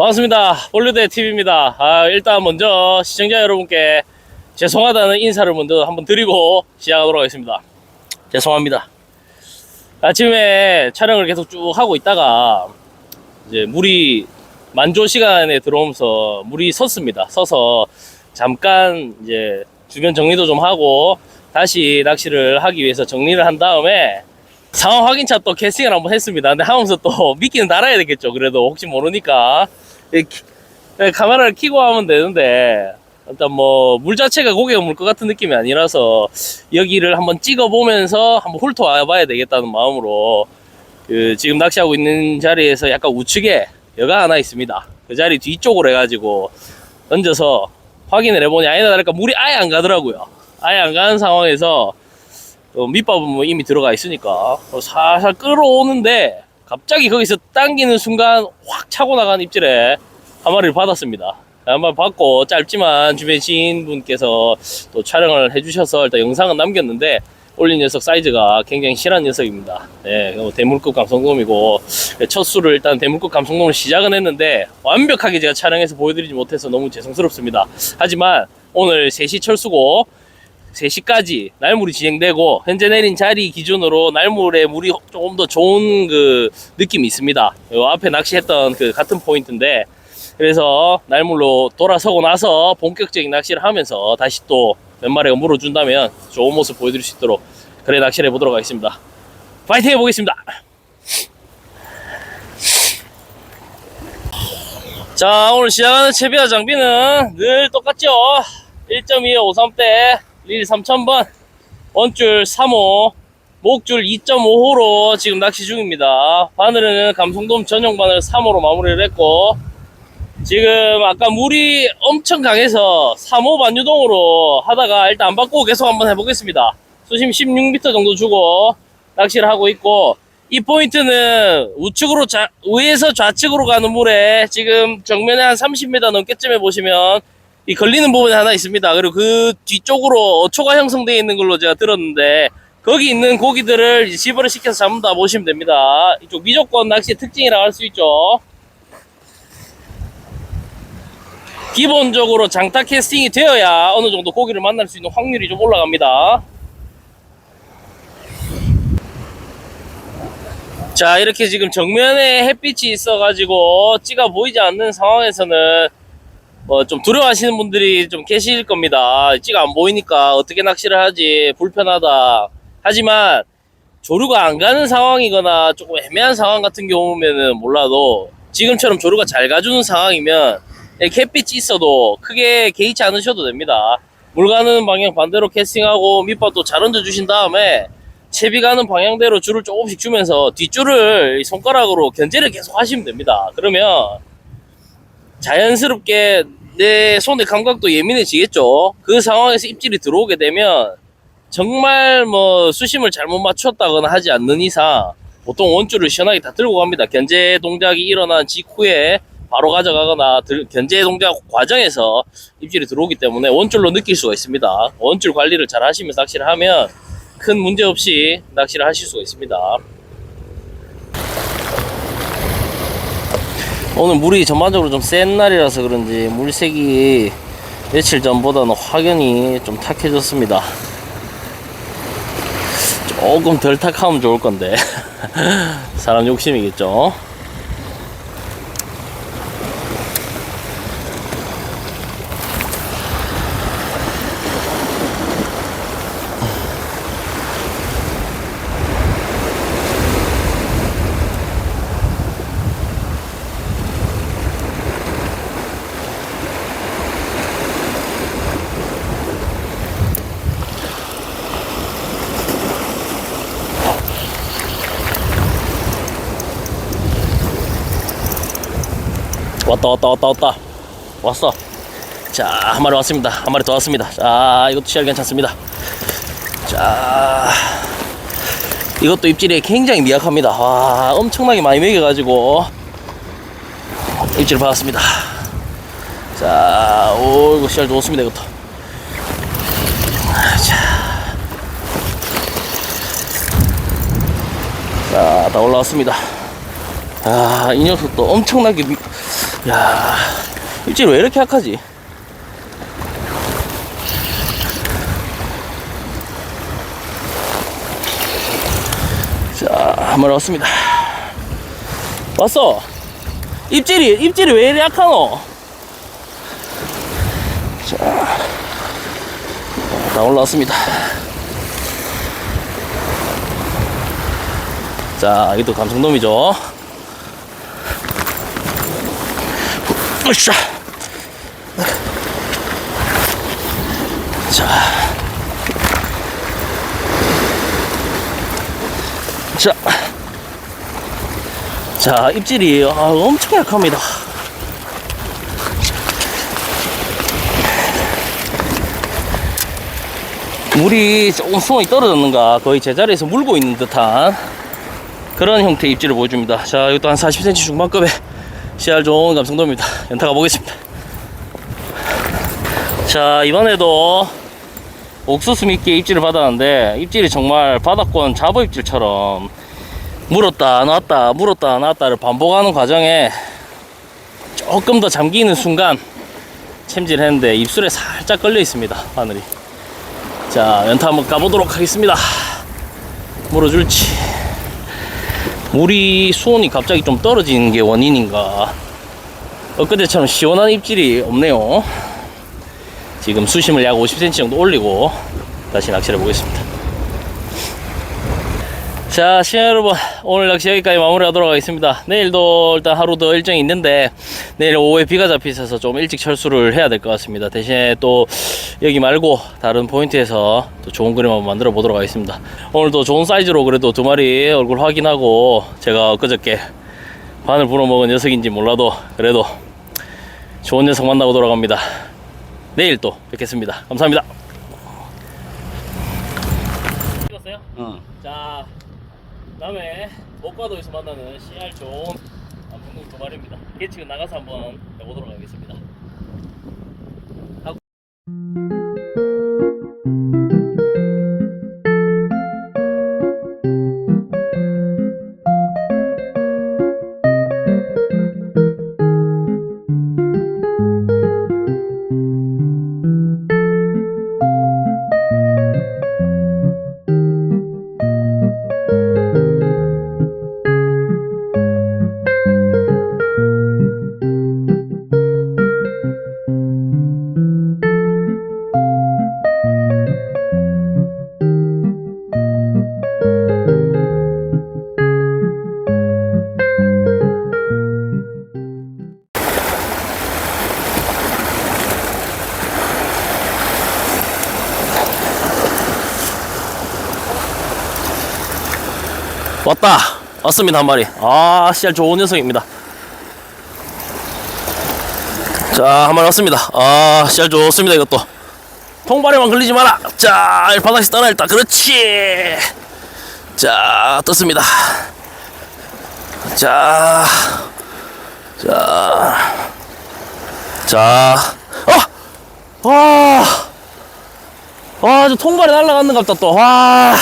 반갑습니다. 볼류대 TV입니다. 아, 일단 먼저 시청자 여러분께 죄송하다는 인사를 먼저 한번 드리고 시작하도록 하겠습니다. 죄송합니다. 아침에 촬영을 계속 쭉 하고 있다가 이제 물이 만조 시간에 들어오면서 물이 섰습니다. 서서 잠깐 이제 주변 정리도 좀 하고 다시 낚시를 하기 위해서 정리를 한 다음에 상황 확인차 또 캐스팅을 한번 했습니다. 근데 하면서 또 미끼는 달아야 되겠죠. 그래도 혹시 모르니까 카메라를 켜고 하면 되는데 일단 뭐 물 자체가 고개가 물 것 같은 느낌이 아니라서 여기를 한번 찍어 보면서 한번 훑어 봐야 되겠다는 마음으로 그 지금 낚시하고 있는 자리에서 약간 우측에 여가 하나 있습니다. 그 자리 뒤쪽으로 해가지고 던져서 확인을 해보니 아니나 다를까 물이 아예 안 가더라고요. 아예 안 가는 상황에서 어, 밑밥은 뭐 이미 들어가 있으니까 어, 살살 끌어오는데 갑자기 거기서 당기는 순간 확 차고 나가는 입질에 한 마리를 받았습니다. 한 마리 받고 짧지만 주변 지인분께서 또 촬영을 해주셔서 일단 영상은 남겼는데 올린 녀석 사이즈가 굉장히 실한 녀석입니다. 네, 뭐 대물급 감성돔이고 첫 수를 일단 대물급 감성돔을 시작은 했는데 완벽하게 제가 촬영해서 보여드리지 못해서 너무 죄송스럽습니다. 하지만 오늘 3시 철수고 3시까지 날물이 진행되고 현재 내린 자리 기준으로 날물에 물이 조금 더 좋은 그 느낌이 있습니다. 요 앞에 낚시했던 그 같은 포인트인데 그래서 날물로 돌아서고 나서 본격적인 낚시를 하면서 다시 또 몇 마리가 물어준다면 좋은 모습 보여드릴 수 있도록 그래 낚시를 해보도록 하겠습니다. 파이팅 해보겠습니다. 자 오늘 시작하는 채비와 장비는 늘 똑같죠 1.2 53대 릴 3000번 원줄 3호 목줄 2.5호로 지금 낚시 중입니다. 바늘은 감성돔 전용 바늘 3호로 마무리를 했고 지금 아까 물이 엄청 강해서 3호 반유동으로 하다가 일단 안 바꾸고 계속 한번 해보겠습니다. 수심 16m 정도 주고 낚시를 하고 있고 이 포인트는 우측으로 좌, 위에서 좌측으로 가는 물에 지금 정면에 한 30m 넘게쯤에 보시면 이 걸리는 부분이 하나 있습니다. 그리고 그 뒤쪽으로 어초가 형성되어 있는 걸로 제가 들었는데 거기 있는 고기들을 집어를 시켜서 잡는다 보시면 됩니다. 이쪽 미조건 낚시의 특징이라고 할 수 있죠. 기본적으로 장타 캐스팅이 되어야 어느 정도 고기를 만날 수 있는 확률이 좀 올라갑니다. 자 이렇게 지금 정면에 햇빛이 있어가지고 찌가 보이지 않는 상황에서는 뭐 좀 두려워하시는 분들이 좀 계실 겁니다. 찌가 안 보이니까 어떻게 낚시를 하지? 불편하다. 하지만 조류가 안 가는 상황이거나 조금 애매한 상황 같은 경우면은 몰라도 지금처럼 조류가 잘 가주는 상황이면 이렇게 햇빛이 있어도 크게 개의치 않으셔도 됩니다. 물 가는 방향 반대로 캐스팅하고 밑밥도 잘 얹어 주신 다음에 채비 가는 방향대로 줄을 조금씩 주면서 뒷줄을 이 손가락으로 견제를 계속 하시면 됩니다. 그러면 자연스럽게 내 손의 감각도 예민해지겠죠. 그 상황에서 입질이 들어오게 되면 정말 뭐 수심을 잘못 맞췄다거나 하지 않는 이상 보통 원줄을 시원하게 다 들고 갑니다. 견제 동작이 일어난 직후에 바로 가져가거나 들- 견제 동작 과정에서 입질이 들어오기 때문에 원줄로 느낄 수가 있습니다. 원줄 관리를 잘 하시면서 낚시를 하면 큰 문제 없이 낚시를 하실 수가 있습니다. 오늘 물이 전반적으로 좀 센 날이라서 그런지 물색이 며칠 전보다는 확연히 좀 탁해졌습니다. 조금 덜 탁하면 좋을 건데 사람 욕심이겠죠. 왔다 왔다 왔다 왔다. 왔어. 자한 마리 왔습니다. 한 마리 더 왔습니다. 자 이것도 시알 괜찮습니다. 자 이것도 입질이 굉장히 미약합니다. 와 엄청나게 많이 먹여가지고 입질을 받았습니다. 자 오이고 시알 좋습니다 이것도. 자, 자, 다 올라왔습니다. 아, 이 녀석도 엄청나게 미- 야, 입질 왜 이렇게 약하지? 자, 한 마리 왔습니다. 왔어. 입질이, 입질이 왜 이렇게 약하노? 자, 다 올라왔습니다. 자, 이것도 감성돔이죠. 으쌰. 자. 자. 자, 입질이 아, 엄청 약합니다. 물이 조금 수온이 떨어졌는가 거의 제자리에서 물고 있는 듯한 그런 형태의 입질을 보여줍니다. 자, 이것도 한 40cm 중반급의 CR 좋은 감성도입니다. 연타 가보겠습니다. 자, 이번에도 옥수수 미끼 입질을 받았는데 입질이 정말 바닥권 잡어 입질처럼 물었다 놨다 물었다 놨다를 반복하는 과정에 조금 더 잠기는 순간 챔질을 했는데 입술에 살짝 걸려 있습니다. 바늘이. 자, 연타 한번 가보도록 하겠습니다. 물어줄지. 물이 수온이 갑자기 좀 떨어지는 게 원인인가. 엊그제처럼 시원한 입질이 없네요. 지금 수심을 약 50cm 정도 올리고 다시 낚시를 해보겠습니다. 자, 시청자 여러분, 오늘 낚시 여기까지 마무리하도록 하겠습니다. 내일도 일단 하루 더 일정이 있는데, 내일 오후에 비가 잡히셔서 좀 일찍 철수를 해야 될 것 같습니다. 대신에 또 여기 말고 다른 포인트에서 또 좋은 그림 한번 만들어 보도록 하겠습니다. 오늘도 좋은 사이즈로 그래도 두 마리 얼굴 확인하고, 제가 엊그저께 바늘 불어먹은 녀석인지 몰라도, 그래도 좋은 녀석 만나고 돌아갑니다. 내일 또 뵙겠습니다. 감사합니다. 찍었어요? 어. 자, 다음에 목과도에서 만나는 CR 좋은 남성동 두 마리입니다. 예측은 나가서 한번 해보도록 하겠습니다. 왔다! 왔습니다, 한 마리. 아, CR 좋은 녀석입니다. 자, 한 마리 왔습니다. 아, CR 좋습니다, 이것도. 통발에만 걸리지 마라! 자, 바닥에서 떠나 일단. 그렇지! 자, 떴습니다. 자, 자, 자, 어! 와! 와, 저 통발에 날아갔는 것 같다, 또. 와!